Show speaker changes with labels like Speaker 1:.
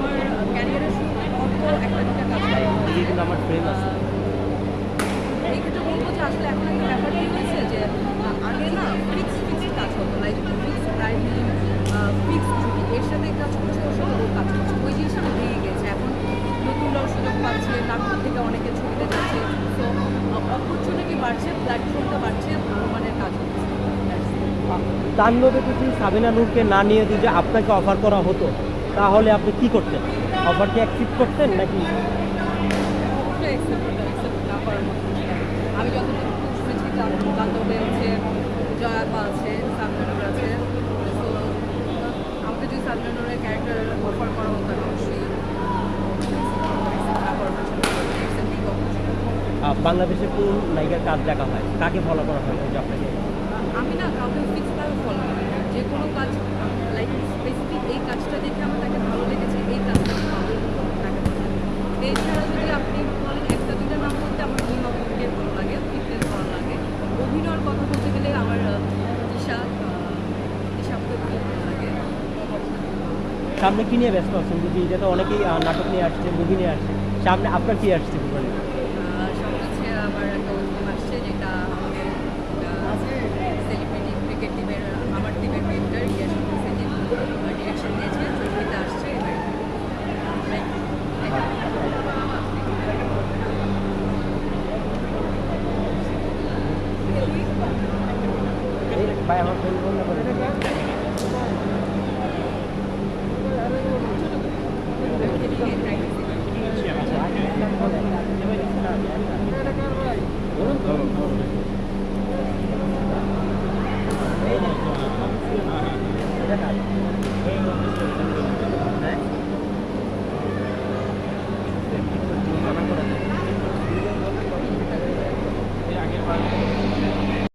Speaker 1: আমার ক্যারিয়ারের অল্প একটা দুটা কাজ করা হয়েছে।
Speaker 2: কিন্তু আমার আছে।
Speaker 1: বলব যে আসলে এখন একটা ব্যাপার হয়েছে যে আগে না ফিক্স ফিক্স কাজ হতো লাইক ফিক্স টাইমিং ফিক্স ছুটি এর সাথে কাজ করছে ওর সাথে কাজ করছে ওই জিনিসটা ভেঙে গেছে। এখন নতুনরাও সুযোগ পাচ্ছে থেকে অনেকে ছবিতে যাচ্ছে তো অপরচুনিটি বাড়ছে প্ল্যাটফর্মটা বাড়ছে ভগবানের কাজ হচ্ছে।
Speaker 2: তাণ্ডবে যদি সাবিনা নূরকে না নিয়ে যদি আপনাকে অফার করা হতো তাহলে আপনি কি করতেন? অফার কি অ্যাকসেপ্ট করতেন নাকি।
Speaker 1: আমি যতটুকু শুনেছি আছে জয়াপা আছে সাবমেনুর আছে। তো আমাকে যদি ক্যারেক্টার অফার করা হতো অবশ্যই
Speaker 2: বাংলাদেশে কোন নায়িকার কাজ দেখা হয়? কাকে ফলো করা হয়? আপনাকে
Speaker 1: আমি না কাউকে ফিক্সভাবে ফলো
Speaker 2: সামনে কি নিয়ে ব্যস্ত আছেন? যদি এটা তো অনেকেই নাটক নিয়ে আসছে মুভি নিয়ে আসছে সামনে আপনার কি আসছে মানে
Speaker 1: আহ, সব হচ্ছে আমার একটা Thank you.